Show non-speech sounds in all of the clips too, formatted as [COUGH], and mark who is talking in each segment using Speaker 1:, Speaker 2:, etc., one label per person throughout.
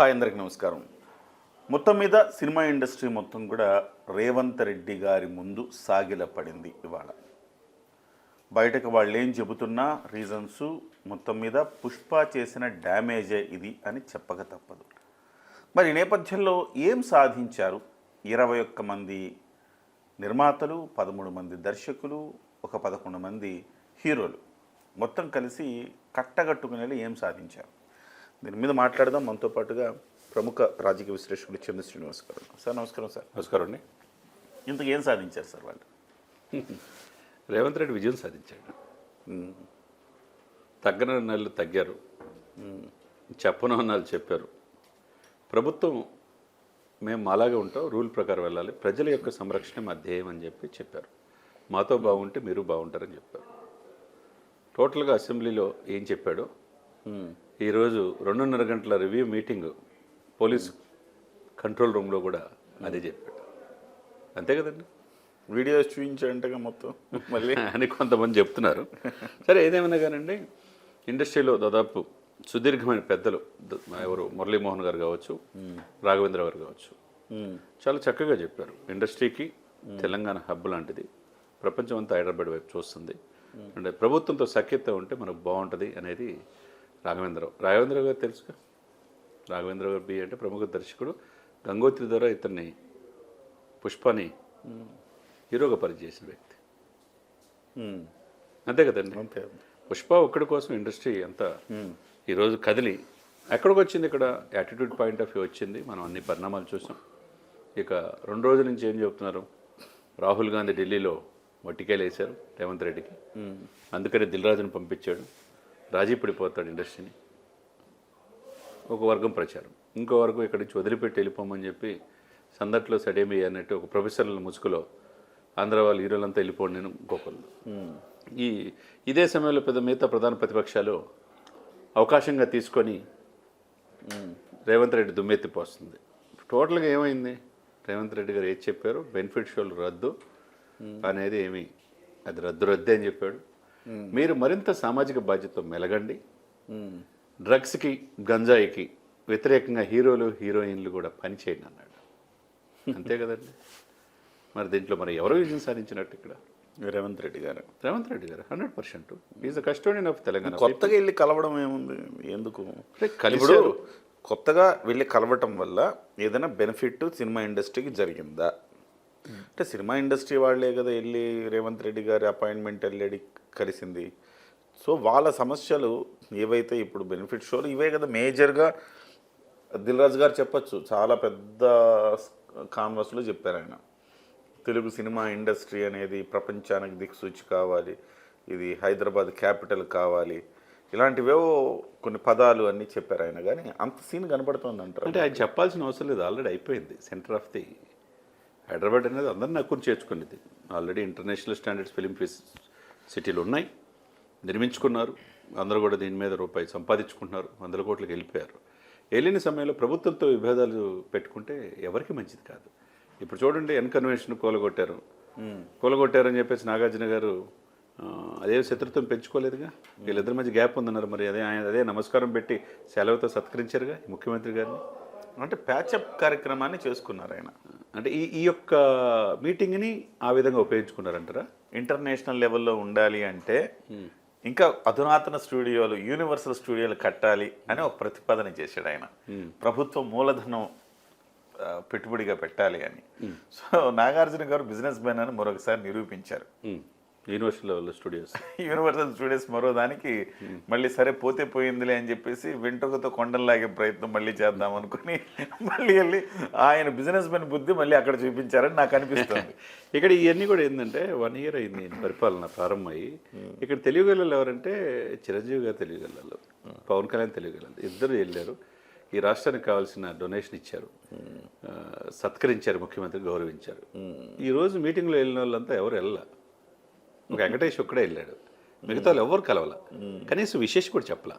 Speaker 1: Hi అందరికి నమస్కారం. మొత్తం మీద సినిమా ఇండస్ట్రీ మొత్తం కూడా రేవంత్ రెడ్డి గారి ముందు సాగిల పడింది ఇవాళ. బయటకు వాళ్ళు ఏం చెబుతున్నా రీజన్స్ మొత్తం మీద పుష్ప చేసిన డ్యామేజే ఇది అని చెప్పక తప్పదు. మరి నేపథ్యంలో ఏం సాధించారు? ఇరవై ఒక్క మంది నిర్మాతలు పదమూడు మంది దర్శకులు ఒక పదకొండు మంది హీరోలు. మొత్తం కలిసి కట్టగట్టుకునేలా ఏం సాధించారు? దీని మీద మాట్లాడదాం. మనతో పాటుగా ప్రముఖ రాజకీయ విశ్లేషకుడు చంద్ర శ్రీనివాస్ గారు సార్ నమస్కారం సార్.
Speaker 2: నమస్కారం అండి.
Speaker 1: ఇంతకు ఏం సాధించారు సార్ వాళ్ళు?
Speaker 2: రేవంత్ రెడ్డి విజయం సాధించాడు. తగ్గన నెలలు తగ్గారు. చెప్పను అన్నాళ్ళు చెప్పారు. ప్రభుత్వం మేము అలాగే ఉంటాం రూల్ ప్రకారం వెళ్ళాలి ప్రజల యొక్క సంరక్షణ మా ధ్యేయం అని చెప్పి చెప్పారు. మాతో బాగుంటే మీరు బాగుంటారని చెప్పారు. టోటల్గా అసెంబ్లీలో ఏం చెప్పాడో? ఈరోజు రెండున్నర గంటల రివ్యూ మీటింగ్ పోలీస్ కంట్రోల్ రూమ్లో కూడా అదే చెప్పాడు. అంతే కదండి?
Speaker 1: వీడియోస్ చూపించాడంటగా మొత్తం మళ్ళీ. [LAUGHS]
Speaker 2: అని కొంతమంది చెప్తున్నారు. సరే ఏదేమైనా కానండి ఇండస్ట్రీలో దాదాపు సుదీర్ఘమైన పెద్దలు ఎవరు? మురళీమోహన్ గారు కావచ్చు రాఘవేంద్ర గారు కావచ్చు. చాలా చక్కగా చెప్పారు. ఇండస్ట్రీకి తెలంగాణ హబ్ లాంటిది. ప్రపంచం అంతా హైదరాబాద్ వైపు చూస్తుంది. అంటే ప్రభుత్వంతో సఖ్యత ఉంటే మనకు బాగుంటుంది అనేది రాఘవేంద్రరావు. రాఘవేంద్ర గారు తెలుసుగా? రాఘవేంద్ర గారు బి అంటే ప్రముఖ దర్శకుడు. గంగోత్రి ద్వారా ఇతన్ని పుష్పని హీరోగా పరిచయం వ్యక్తి అంతే కదండి?
Speaker 1: అంతే.
Speaker 2: పుష్ప ఒక్కడి కోసం ఇండస్ట్రీ అంతా ఈరోజు కదిలి ఎక్కడికి వచ్చింది ఇక్కడ? యాటిట్యూడ్ పాయింట్ ఆఫ్ వ్యూ వచ్చింది. మనం అన్ని పరిణామాలు చూసాం. ఇక రెండు రోజుల నుంచి ఏం చెప్తున్నారు? రాహుల్ గాంధీ ఢిల్లీలో వట్టికాయలు వేశారు రేవంత్ రెడ్డికి. అందుకని దిల్రాజుని పంపించాడు. రాజీ పడిపోతాడు ఇండస్ట్రీని. ఒక వర్గం ప్రచారం. ఇంకో వర్గం ఇక్కడి నుంచి వదిలిపెట్టి వెళ్ళిపోమని చెప్పి సందట్లో సడేమి అన్నట్టు ఒక ప్రొఫెసర్ల ముసుగులో ఆంధ్ర వాళ్ళు హీరోలంతా వెళ్ళిపోండి నేను ఇంకొకళ్ళు ఈ ఇదే సమయంలో పెద్ద మిగతా ప్రధాన ప్రతిపక్షాలు అవకాశంగా తీసుకొని రేవంత్ రెడ్డి దుమ్మెత్తిపోస్తుంది. టోటల్గా ఏమైంది? రేవంత్ రెడ్డి గారు ఏది చెప్పారు? బెనిఫిట్ షోలు రద్దు అనేది ఏమి? అది రద్దు రద్దే అని చెప్పాడు. మీరు మరింత సామాజిక బాధ్యతతో మెలగండి. డ్రగ్స్కి గంజాయికి వ్యతిరేకంగా హీరోలు హీరోయిన్లు కూడా పనిచేయండి అన్నాడు. [LAUGHS] అంతే కదండి. మరి దీంట్లో మరి ఎవరు విజయం సాధించినట్టు ఇక్కడ?
Speaker 1: రేవంత్ రెడ్డి గారు.
Speaker 2: రేవంత్ రెడ్డి గారు hundred percent. Is a custodian of Telangana
Speaker 1: కొత్తగా వెళ్ళి కలవడం ఏముంది? ఎందుకు? ఇప్పుడు
Speaker 2: కలిశారు.
Speaker 1: కొత్తగా వెళ్ళి కలవటం వల్ల ఏదైనా బెనిఫిట్ సినిమా ఇండస్ట్రీకి జరిగిందా? అంటే సినిమా ఇండస్ట్రీ వాళ్ళే కదా వెళ్ళి రేవంత్ రెడ్డి గారి అపాయింట్మెంట్ వెళ్ళి కలిసింది. సో వాళ్ళ సమస్యలు ఏవైతే ఇప్పుడు బెనిఫిట్ షోలు ఇవే కదా మేజర్గా దిల్రాజ్ గారు చెప్పచ్చు. చాలా పెద్ద కాన్వర్స్లో చెప్పారు ఆయన. తెలుగు సినిమా ఇండస్ట్రీ అనేది ప్రపంచానికి దిక్సూచి కావాలి. ఇది హైదరాబాద్ క్యాపిటల్ కావాలి. ఇలాంటివేవో కొన్ని పదాలు అన్నీ చెప్పారు ఆయన. కానీ అంత సీన్ కనబడుతుంది అంటారు
Speaker 2: అంటే ఆయన చెప్పాల్సిన అవసరం లేదు. ఆల్రెడీ అయిపోయింది. సెంటర్ ఆఫ్ ది హైదరాబాద్ అనేది అందరిని నక్కుని చేర్చుకునేది. ఆల్రెడీ ఇంటర్నేషనల్ స్టాండర్డ్స్ ఫిలిం సిటీలు ఉన్నాయి. నిర్మించుకున్నారు. అందరూ కూడా దీని మీద రూపాయి సంపాదించుకుంటున్నారు. వందల కోట్లకు వెళ్ళిపోయారు. వెళ్ళిన సమయంలో ప్రభుత్వంతో విభేదాలు పెట్టుకుంటే ఎవరికి మంచిది కాదు. ఇప్పుడు చూడండి ఎన్ కన్వెన్షన్ కూలగొట్టారు. కూలగొట్టారని చెప్పేసి నాగార్జున గారు అదే శత్రుత్వం పెంచుకోలేదుగా? వీళ్ళిద్దరి మధ్య గ్యాప్ ఉందన్నారు. మరి అదే ఆయన అదే నమస్కారం పెట్టి సెలవుతో సత్కరించారుగా ముఖ్యమంత్రి గారిని?
Speaker 1: అంటే ప్యాచప్ కార్యక్రమాన్ని చేసుకున్నారు ఆయన.
Speaker 2: అంటే ఈ ఈ యొక్క మీటింగ్ని ఆ విధంగా ఉపయోగించుకున్నారంటారా?
Speaker 1: ఇంటర్నేషనల్ లెవెల్లో ఉండాలి అంటే ఇంకా అధునాతన స్టూడియోలు యూనివర్సల్ స్టూడియోలు కట్టాలి అని ఒక ప్రతిపాదన చేశాడు ఆయన. ప్రభుత్వం మూలధనం పెట్టుబడిగా పెట్టాలి అని. సో నాగార్జున గారు బిజినెస్ మ్యాన్ అని మరొకసారి నిరూపించారు.
Speaker 2: ఉమ్, university level studios
Speaker 1: universal studios మరో దానికి మళ్ళీ సరే పోతే పోయిందిలే అని చెప్పేసి వెంట్రుకతో కొండల్లాగే ప్రయత్నం మళ్ళీ చేద్దాం అనుకుని మళ్ళీ వెళ్ళి ఆయన బిజినెస్ మ్యాన్ బుద్ధి మళ్ళీ అక్కడ చూపించారని నాకు అనిపిస్తుంది. [LAUGHS]
Speaker 2: ఇక్కడ ఇవన్నీ కూడా ఏంటంటే వన్ ఇయర్ అయింది పరిపాలన ప్రారంభమయ్యి ఇక్కడ తెలియగలరు ఎవరంటే చిరంజీవి గారు తెలియగలరు పవన్ కళ్యాణ్ తెలియగలరు ఇద్దరు వెళ్ళారు. ఈ రాష్ట్రానికి కావాల్సిన డొనేషన్ ఇచ్చారు. సత్కరించారు ముఖ్యమంత్రి గౌరవించారు. ఈ రోజు మీటింగ్లో వెళ్ళిన వాళ్ళంతా ఎవరు వెళ్ళా ఒక వెంకటేష్ ఒక్కడే వెళ్ళాడు. మిగతా వాళ్ళు ఎవరు కలవాల. కనీసం విశేష కూడా చెప్పలా.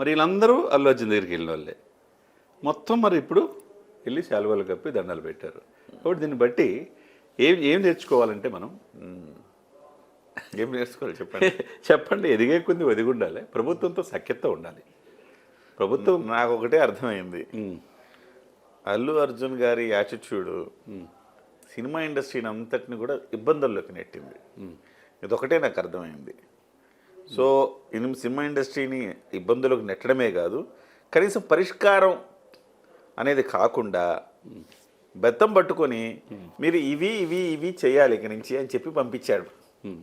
Speaker 2: మరి వీళ్ళందరూ అల్లు అర్జున్ దగ్గరికి వెళ్ళిన వాళ్ళే. మొత్తం మరి ఇప్పుడు వెళ్ళి శాలువాలు కప్పి దండాలు పెట్టారు. కాబట్టి దీన్ని బట్టి ఏం ఏం నేర్చుకోవాలంటే మనం?
Speaker 1: ఏం నేర్చుకోవాలి చెప్పండి? [LAUGHS]
Speaker 2: చెప్పండి ఎదిగే కొద్ది ఒదిగి ఉండాలి. ప్రభుత్వంతో సఖ్యత ఉండాలి. ప్రభుత్వం
Speaker 1: నాకు ఒకటే అర్థమైంది. అల్లు అర్జున్ గారి యాటిట్యూడ్ సినిమా ఇండస్ట్రీని అంతటిని కూడా ఇబ్బందుల్లోకి నెట్టింది. ఇదొకటే నాకు అర్థమైంది. సో సినిమా ఇండస్ట్రీని ఇబ్బందులకు నెట్టడమే కాదు కనీసం పరిష్కారం అనేది కాకుండా బెత్తం పట్టుకొని మీరు ఇవి ఇవి ఇవి చేయాలి ఇక నుంచి అని చెప్పి పంపించాడు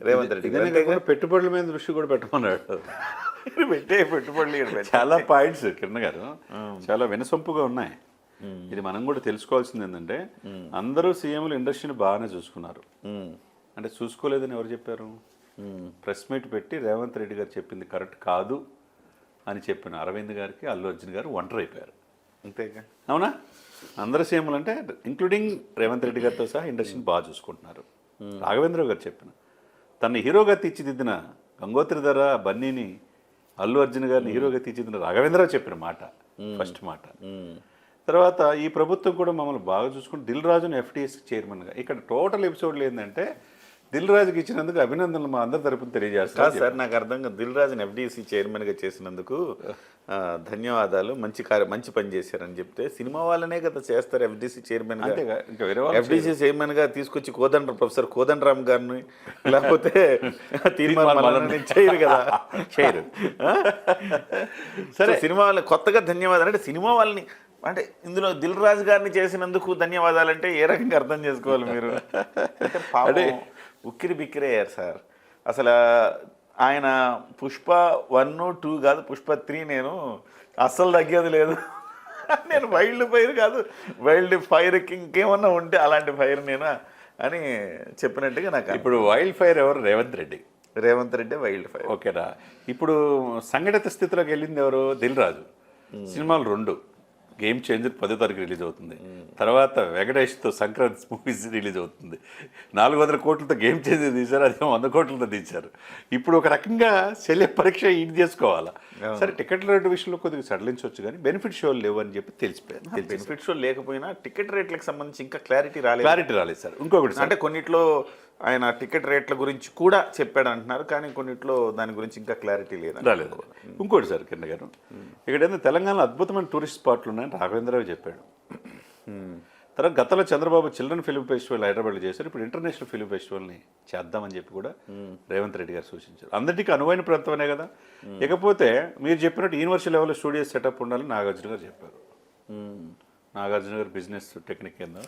Speaker 1: రేవంత్ రెడ్డి గారు.
Speaker 2: పెట్టుబడుల మీద దృష్టి కూడా పెట్టమన్నాడు. [LAUGHS]
Speaker 1: పెట్టే పెట్టుబడులు.
Speaker 2: చాలా పాయింట్స్ కిరణ్ గారు. చాలా వినసొంపుగా ఉన్నాయి. ఇది మనం కూడా తెలుసుకోవాల్సింది ఏంటంటే అందరూ సీఎంలు ఇండస్ట్రీని బాగానే చూసుకున్నారు. అంటే చూసుకోలేదని ఎవరు చెప్పారు? ప్రెస్ మీట్ పెట్టి రేవంత్ రెడ్డి గారు చెప్పింది కరెక్ట్ కాదు అని చెప్పిన అరవింద్ గారికి అల్లు అర్జున్ గారు ఒంటరి అయిపోయారు.
Speaker 1: అంతేగా.
Speaker 2: అవునా? అందరు సీఎంలు అంటే ఇంక్లూడింగ్ రేవంత్ రెడ్డి గారితో సహా ఇండస్ట్రీని బాగా చూసుకుంటున్నారు. రాఘవేంద్ర గారు చెప్పిన తన హీరోగా తీర్చిదిద్దిన గంగోత్రి ధర బన్నీని అల్లు అర్జున్ గారిని హీరోగా తీర్చిదిద్దిన రాఘవేంద్ర చెప్పిన మాట ఫస్ట్ మాట. తర్వాత ఈ ప్రభుత్వం కూడా మమ్మల్ని బాగా చూసుకుని దిల్ రాజును ఎఫ్టీఎస్ చైర్మన్గా ఇక్కడ టోటల్ ఎపిసోడ్లు ఏంటంటే దిల్ రాజుకి ఇచ్చినందుకు అభినందనలు మా అందరి తరపున
Speaker 1: కాదు
Speaker 2: తెలియజేస్తారు
Speaker 1: సార్ నాకు అర్థం కాదు దిల్ రాజుని ఎఫ్డిసి చైర్మన్గా చేసినందుకు ధన్యవాదాలు. మంచి కార్య మంచి పని చేశారని చెప్తే సినిమా వాళ్ళనే కదా చేస్తారు ఎఫ్డిసి చైర్మన్ ఎఫ్డిసి చైర్మన్గా. తీసుకొచ్చి కోదండ ప్రొఫెసర్ కోదండరామ్ గారిని లేకపోతే తీర్మానం చేయరు కదా.
Speaker 2: చేయరు.
Speaker 1: సరే. సినిమా వాళ్ళని కొత్తగా ధన్యవాదాలు. అంటే సినిమా వాళ్ళని అంటే ఇందులో దిల్ రాజు గారిని చేసినందుకు ధన్యవాదాలు అంటే ఏ రకంగా అర్థం చేసుకోవాలి మీరు? అంటే ఉక్కిరి బిక్కిరి అయ్యారు సార్. అసలు ఆయన పుష్ప వన్ టూ కాదు పుష్ప త్రీ నేను అస్సలు తగ్గేది లేదు. నేను వైల్డ్ ఫైర్ కాదు వైల్డ్ ఫైర్కి ఇంకేమన్నా ఉంటే అలాంటి ఫైర్ నేను అని చెప్పినట్టుగా నాకు
Speaker 2: ఇప్పుడు వైల్డ్ ఫైర్ ఎవరు? Revanth Reddy.
Speaker 1: Revanth Reddy wild fire.
Speaker 2: ఓకేనా? ఇప్పుడు సంఘటిత స్థితిలోకి వెళ్ళింది ఎవరు? దిల్ రాజు. సినిమాలు రెండు. గేమ్ చేంజర్ పదో తారీఖు రిలీజ్ అవుతుంది. తర్వాత వెంకటేష్తో సంక్రాంతి మూవీస్ రిలీజ్ అవుతుంది. నాలుగు వందల కోట్లతో గేమ్ చేంజర్ తీశారు అదే వంద కోట్లతో తీశారు. ఇప్పుడు ఒక రకంగా శల్య పరీక్ష ఇది చేసుకోవాలా? సరే టికెట్ల రేటు విషయంలో కొద్దిగా సడలించవచ్చు కానీ బెనిఫిట్ షోలు లేవు అని చెప్పి తెలిసిపోయింది.
Speaker 1: బెనిఫిట్ షో లేకపోయినా టికెట్ రేట్లకు సంబంధించి ఇంకా క్లారిటీ రాలేదు.
Speaker 2: క్లారిటీ రాలేదు సార్. ఇంకొకటి
Speaker 1: అంటే కొన్నిట్లో ఆయన టికెట్ రేట్ల గురించి కూడా చెప్పాడు అంటున్నారు కానీ కొన్నిట్లో దాని గురించి ఇంకా క్లారిటీ లేదు
Speaker 2: రాలేదు. ఇంకోటి సార్ కిరణ్ గారు. ఇక్కడ ఏంటంటే తెలంగాణలో అద్భుతమైన టూరిస్ట్ స్పాట్లు ఉన్నాయని రాఘవేంద్రరావు చెప్పాడు. తర్వాత గతంలో చంద్రబాబు చిల్డ్రన్ ఫిల్మ్ ఫెస్టివల్ హైదరాబాద్లో చేశారు ఇప్పుడు ఇంటర్నేషనల్ ఫిల్మ్ ఫెస్టివల్ని చేద్దామని చెప్పి కూడా రేవంత్ రెడ్డి గారు సూచించారు. అందరికీ అనువైన ప్రాంతమనే కదా. ఇకపోతే మీరు చెప్పినట్టు యూనివర్సిటీ లెవెల్లో స్టూడియో సెటప్ ఉండాలని నాగార్జున గారు చెప్పారు. నాగార్జున గారు బిజినెస్ టెక్నిక్ ఏందో.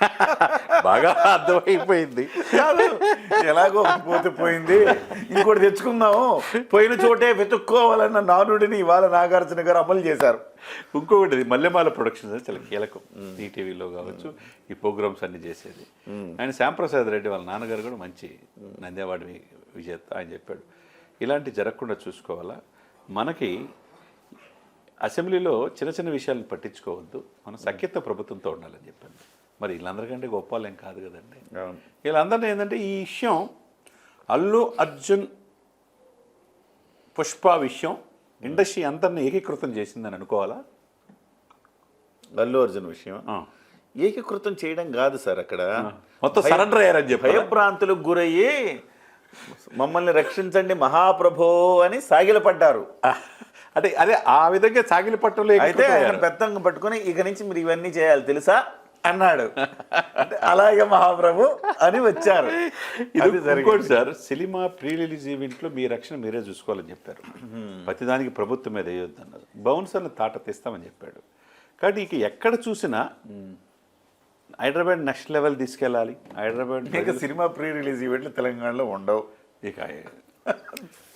Speaker 2: [LAUGHS] బాగా అర్థమైపోయింది.
Speaker 1: కాదు ఎలాగో పోతే పోయింది. ఇంకోటి తెచ్చుకుందాము. పోయిన చోటే వెతుక్కోవాలన్న నానుడిని ఇవాళ నాగార్జున గారు అమలు చేశారు.
Speaker 2: ఇంకొకటి మల్లెమాల ప్రొడక్షన్స్ చాలా కీలకం. ఈటీవీలో కావచ్చు ఈ ప్రోగ్రామ్స్ అన్ని చేసేది. ఆయన శ్యాంప్రసాద్ రెడ్డి వాళ్ళ నాన్నగారు కూడా మంచి నంద్యావాడి విజేత ఆయన చెప్పాడు. ఇలాంటి జరగకుండా చూసుకోవాలా? మనకి అసెంబ్లీలో చిన్న చిన్న విషయాలను పట్టించుకోవద్దు. మనం సఖ్యత ప్రభుత్వంతో ఉండాలని చెప్పాను మరి వీళ్ళందరికంటే గొప్ప వాళ్ళేం కాదు కదండి. వీళ్ళందరినీ ఏంటంటే ఈ విషయం అల్లు అర్జున్ పుష్ప విషయం ఇండస్ట్రీ అందరిని ఏకీకృతం చేసిందని అనుకోవాలా?
Speaker 1: అల్లు అర్జున్ విషయం. ఏకీకృతం చేయడం కాదు సార్ అక్కడ.
Speaker 2: మొత్తం సరెండర్ అయ్యారని చెప్పి
Speaker 1: భయభ్రాంతులకు గురయ్యి మమ్మల్ని రక్షించండి మహాప్రభో అని సాగిలపడ్డారు.
Speaker 2: అంటే అదే ఆ విధంగా సాగిలి పట్టలు
Speaker 1: అయితే ఆయన పెద్దంగా పట్టుకొని ఇక నుంచి మీరు ఇవన్నీ చేయాలి తెలుసా? అన్నాడు. అంటే అలాగే మహాప్రభు అని వచ్చారు. అది.
Speaker 2: ఇంకోటి సార్ సినిమా ప్రీ రిలీజ్ ఈవెంట్లో మీ రక్షణ మీరే చూసుకోవాలని చెప్పారు. ప్రతిదానికి ప్రభుత్వం మీద వేయొద్దు అన్నారు బౌన్సర్ని తాట తీస్తామని చెప్పాడు. కాబట్టి ఇక ఎక్కడ చూసినా హైదరాబాద్ నెక్స్ట్ లెవెల్ తీసుకెళ్ళాలి. హైదరాబాద్
Speaker 1: ఇక సినిమా ప్రీ రిలీజ్ ఈవెంట్లు తెలంగాణలో ఉండవు.
Speaker 2: ఇక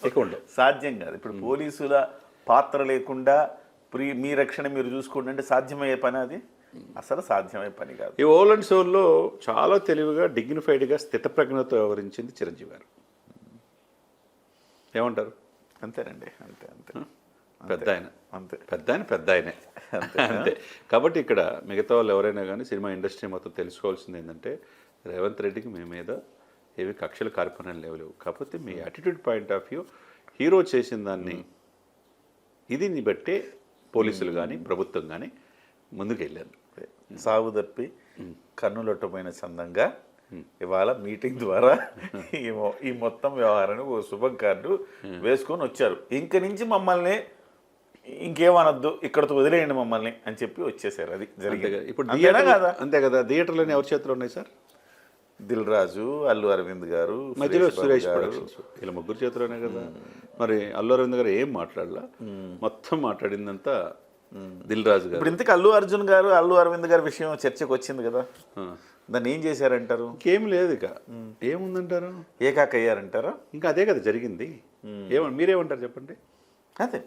Speaker 2: ఇక ఉండవు.
Speaker 1: సాధ్యం కాదు. ఇప్పుడు పోలీసుల పాత్ర లేకుండా ప్రీ మీ రక్షణ మీరు చూసుకోండి అంటే సాధ్యమయ్యే పని అది? అసలు సాధ్యమయ్యే పని కాదు.
Speaker 2: ఈ ఓల్ అండ్ సోల్లో చాలా తెలివిగా డిగ్నిఫైడ్గా స్థితప్రజ్ఞతో వ్యవహరించింది చిరంజీవి గారు. ఏమంటారు?
Speaker 1: అంతేనండి అంతే అంతే.
Speaker 2: పెద్ద ఆయన
Speaker 1: అంతే.
Speaker 2: పెద్ద ఆయన పెద్ద ఆయనే అంతే. కాబట్టి ఇక్కడ మిగతా వాళ్ళు ఎవరైనా కానీ సినిమా ఇండస్ట్రీ మొత్తం తెలుసుకోవాల్సింది ఏంటంటే రేవంత్ రెడ్డికి మీ మీద ఏవి కక్షలు కార్పణ్యాలు లేవు లేవు. కాకపోతే మీ attitude point of view hero చేసిన దాన్ని ఇదిని బట్టే పోలీసులు కానీ ప్రభుత్వం కానీ ముందుకు వెళ్ళారు
Speaker 1: సాగు తప్పి కన్నులొట్టపోయిన చందంగా ఇవాళ మీటింగ్ ద్వారా ఈ మొత్తం వ్యవహారాన్ని ఓ శుభం కార్డు వేసుకొని వచ్చారు. ఇంక నుంచి మమ్మల్ని ఇంకేమనొద్దు ఇక్కడతో వదిలేయండి మమ్మల్ని అని చెప్పి వచ్చేసారు. అది జరిగింది.
Speaker 2: కదా. ఇప్పుడు
Speaker 1: కదా?
Speaker 2: అంతే కదా. థియేటర్లోనే ఎవరి చేతిలో ఉన్నాయి సార్?
Speaker 1: దిల్ రాజు అల్లు అరవింద్ గారు
Speaker 2: మధ్యలో సురేష్ వీళ్ళ ముగ్గురు చేతిలోనే కదా. మరి అల్లు అరవింద్ గారు ఏం మాట్లాడలా? మొత్తం మాట్లాడిందంతా దిల్ రాజు గారు.
Speaker 1: ఇప్పుడు ఇంతకు అల్లు అర్జున్ గారు అల్లు అరవింద్ గారి విషయం చర్చకు వచ్చింది కదా. దాన్ని ఏం చేశారంటారు?
Speaker 2: ఇంకేం లేదు ఇక. ఏముందంటారు?
Speaker 1: ఏకాక్ అయ్యారంటారా?
Speaker 2: ఇంకా అదే కదా జరిగింది. ఏమన్నా మీరేమంటారు చెప్పండి?
Speaker 1: అదే.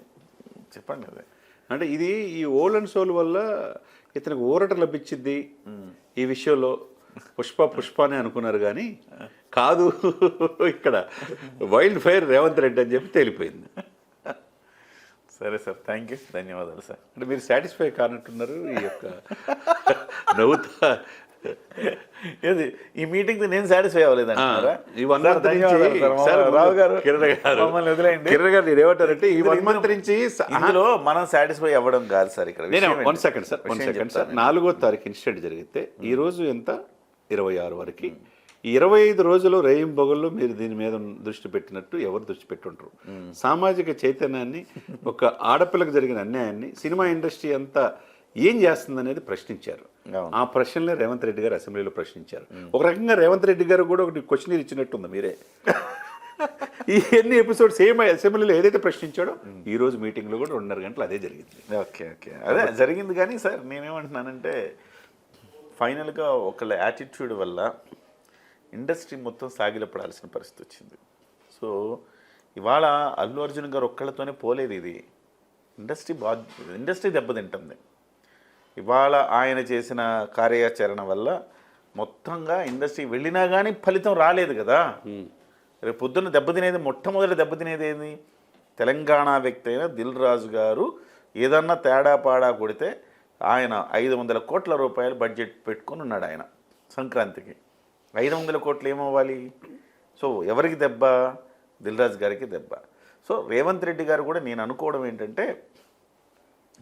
Speaker 1: చెప్పండి అదే.
Speaker 2: అంటే ఇది ఈ ఓల్డ్ అండ్ సోల్ వల్ల ఇతనికి ఊరట లభించింది ఈ విషయంలో. పుష్ప పుష్ప అని అనుకున్నారు కానీ కాదు ఇక్కడ. వైల్డ్ ఫైర్ రేవంత్ రెడ్డి అని చెప్పి తేలిపోయింది.
Speaker 1: సరే సార్ థ్యాంక్ యూ ధన్యవాదాలు సార్.
Speaker 2: అంటే మీరు సాటిస్ఫై కానట్టున్నారు ఈ యొక్క [LAUGHS] నవ్వుతా.
Speaker 1: ఏది ఈ మీటింగ్ నేను సాటిస్ఫై అవ్వలేదు
Speaker 2: ఈ వన్ మంత్
Speaker 1: రావు గారు
Speaker 2: కిరణ్ గారు
Speaker 1: మమ్మల్ని వదిలేయండి.
Speaker 2: కిరణ్ గారు మీరు ఏమంటారంటే ఈ వన్ మంత్ నుంచి
Speaker 1: ఇందులో మనం సాటిస్ఫై అవ్వడం కాదు సార్ ఇక్కడ.
Speaker 2: నేను one? Second sir one second sir. నాలుగో తారీఖు ఇన్సిడెంట్ జరిగితే ఈ రోజు ఎంత? ఇరవై ఆరు వరకు. ఇరవై ఐదు రోజులు రేయం బొగల్లో మీరు దీని మీద దృష్టి పెట్టినట్టు ఎవరు దృష్టి పెట్టుంటారు సామాజిక చైతన్యాన్ని ఒక ఆడపిల్లకు జరిగిన అన్యాయాన్ని సినిమా ఇండస్ట్రీ అంతా ఏం చేస్తుంది అనేది ప్రశ్నించారు. ఆ ప్రశ్నలే రేవంత్ రెడ్డి గారు అసెంబ్లీలో ప్రశ్నించారు. ఒక రకంగా రేవంత్ రెడ్డి గారు కూడా ఒకటి క్వశ్చన్ ఇచ్చినట్టుంది మీరే. ఈ ఎన్ని ఎపిసోడ్స్ సేమ్ అసెంబ్లీలో ఏదైతే ప్రశ్నించాడో ఈ రోజు మీటింగ్లో కూడా రెండున్నర గంటలు అదే జరిగింది.
Speaker 1: Okay okay. అదే. జరిగింది కానీ సార్ నేనేమంటున్నానంటే ఫైనల్గా ఒకళ్ళ యాటిట్యూడ్ వల్ల ఇండస్ట్రీ మొత్తం సాగిలపడాల్సిన పరిస్థితి వచ్చింది. సో ఇవాళ అల్లు అర్జున్ గారు ఒక్కళ్ళతోనే పోలేదు ఇది. ఇండస్ట్రీ బా ఇండస్ట్రీ దెబ్బతింటుంది ఇవాళ ఆయన చేసిన కార్యాచరణ వల్ల మొత్తంగా ఇండస్ట్రీ వెళ్ళినా కానీ ఫలితం రాలేదు కదా. రేపు పొద్దున్న దెబ్బతినేది మొట్టమొదటి దెబ్బతినేది ఏంది? తెలంగాణ వ్యక్తి అయిన దిల్ రాజు గారు ఏదన్నా తేడా పాడా కొడితే ఆయన ఐదు వందల కోట్ల రూపాయలు బడ్జెట్ పెట్టుకొని ఉన్నాడు ఆయన సంక్రాంతికి. ఐదు వందల కోట్లు ఏమవ్వాలి సో ఎవరికి దెబ్బ? దిల్ రాజు గారికి దెబ్బ. సో రేవంత్ రెడ్డి గారు కూడా నేను అనుకోవడం ఏంటంటే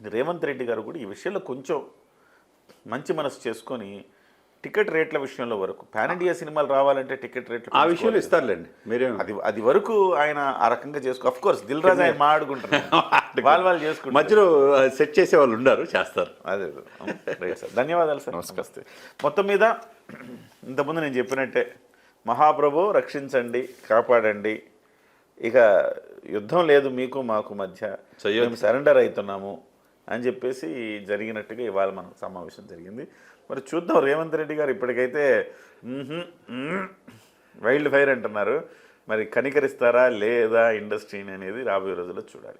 Speaker 1: రేవంత్ రెడ్డి గారు కూడా ఈ విషయంలో కొంచెం మంచి మనసు చేసుకొని టికెట్ రేట్ల విషయంలో వరకు. పాన్ ఇండియా సినిమాలు రావాలంటే టికెట్ రేట్లు
Speaker 2: ఆ విషయంలో ఇస్తారులేండి. మీరేం
Speaker 1: అది అది వరకు ఆయన ఆ రకంగా చేసుకో అఫ్ కోర్స్ దిల్ రాజు ఆయన మాట్లాడుకుంటారు [LAUGHS] వాళ్ళు వాళ్ళు చేసుకుంటారు.
Speaker 2: మధ్యలో సెట్ చేసే వాళ్ళు ఉన్నారు చేస్తారు.
Speaker 1: అదే. Right sir. ధన్యవాదాలు సార్. నమస్తే. మొత్తం మీద ఇంతకుముందు నేను చెప్పినట్టే మహాప్రభు రక్షించండి కాపాడండి. ఇక యుద్ధం లేదు మీకు మాకు మధ్య. మేము సరెండర్ అవుతున్నాము అని చెప్పేసి జరిగినట్టుగా ఇవాళ మన సమావేశం జరిగింది. మరి చూద్దాం రేవంత్ రెడ్డి గారు ఇప్పటికైతే వైల్డ్ ఫైర్ అంటున్నారు. మరి కనికరిస్తారా లేదా ఇండస్ట్రీని అనేది రాబోయే రోజుల్లో చూడాలి.